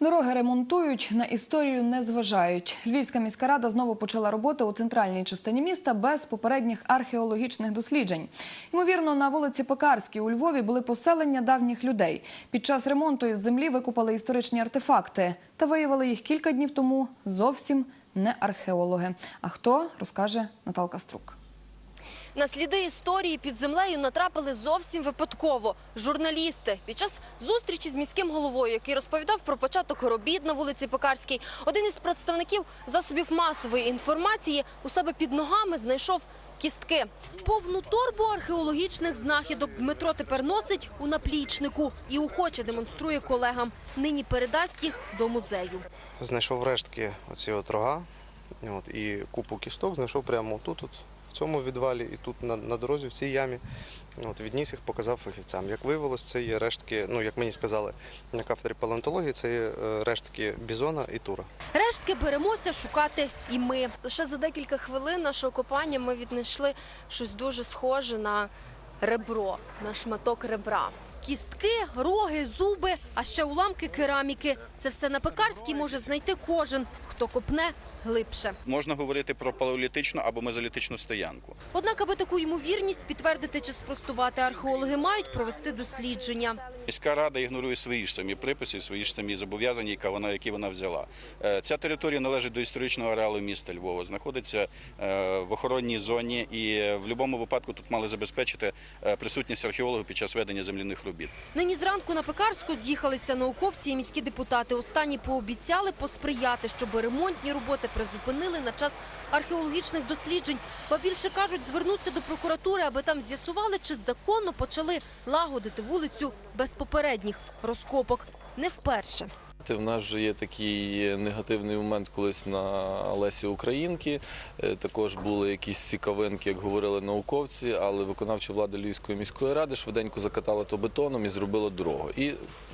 Дороги ремонтують, на історію не зважають. Львівська міська рада знову почала роботи у центральній частині міста без попередніх археологічних досліджень. Ймовірно, на вулиці Пекарській у Львові були поселення давніх людей. Під час ремонту із землі викупали історичні артефакти та виявили їх кілька днів тому зовсім не археологи. А хто розкаже Наталка Струк. На сліди історії під землею натрапили зовсім випадково. Журналісти під час зустрічі з міським головою, який розповідав про початок робіт на вулиці Пекарській, один із представників засобів масової інформації у себе під ногами знайшов кістки. Повну торбу археологічних знахідок Дмитро тепер носить у наплічнику і охоче демонструє колегам. Нині передасть їх до музею. Знайшов рештки оці от рога от, і купу кісток знайшов прямо тут, от, цьому відвалі, і тут на, на дорозі, в цій ямі. От, відніс їх, показав фахівцям. Як виявилось, це є рештки, ну як мені сказали на кафедрі палеонтології, це є е, рештки бізона і тура. Рештки беремося шукати і ми. Лише за декілька хвилин нашого копання ми віднайшли щось дуже схоже на ребро, на шматок ребра. Кістки, роги, зуби, а ще уламки кераміки. Це все на пекарській може знайти кожен, хто копне глибше. Можна говорити про палеолітичну або мезолітичну стоянку. Однак, аби таку ймовірність підтвердити чи спростувати, археологи мають провести дослідження. Міська рада ігнорує свої ж самі приписи, свої ж самі зобов'язання, які вона, які вона взяла. Е, Ця територія належить до історичного ареалу міста Львова, знаходиться е, в охоронній зоні, і е, в будь-якому випадку тут мали забезпечити присутність археологів під час ведення земляних робіт. Нині зранку на Пекарську з'їхалися науковці і міські депутати. Останні пообіцяли посприяти, щоб ремонтні роботи призупинили на час археологічних досліджень. Ба більше кажуть, звернуться до прокуратури, аби там з'ясували, чи законно почали лагодити вулицю без попередніх розкопок. Не вперше. В нас вже є такий негативний момент колись на Лесі Українки. Е, Також були якісь цікавинки, як говорили науковці, але виконавча влада Львівської міської ради швиденько закатала то бетоном і зробила дорогу. І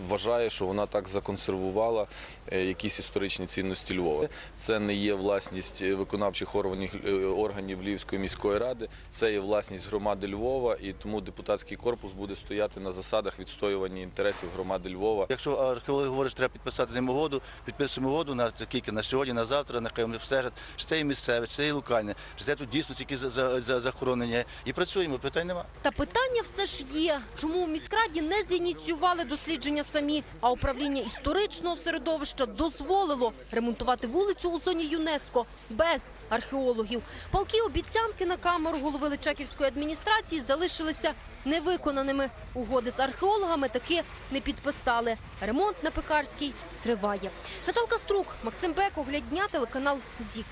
вважає, що вона так законсервувала е, якісь історичні цінності Львова. Це не є власність виконавчих органів, е, органів Львівської міської ради, це є власність громади Львова, і тому депутатський корпус буде стояти на засадах відстоювання інтересів громади Львова. Якщо археологи говорять, що треба підписати з ним угоду, підписуємо угоду на скільки на сьогодні, на завтра, нехай вони стежать, що це і місцеве, це і локальне, що це тут дійсно тільки за, за, за захоронення. І працюємо, питань нема. Та питання все ж є. Чому у міськраді не зініціювали дослідження самі, а управління історичного середовища дозволило ремонтувати вулицю у зоні ЮНЕСКО без археологів. Палки обіцянки на камеру голови Личаківської адміністрації залишилися невиконаними. Угоди з археологами таки не підписали. Ремонт на Пекарській триває. Наталка Струк, Максим Бек, Оглядня, телеканал ЗІК.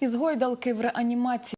Із гойдалки в реанімації.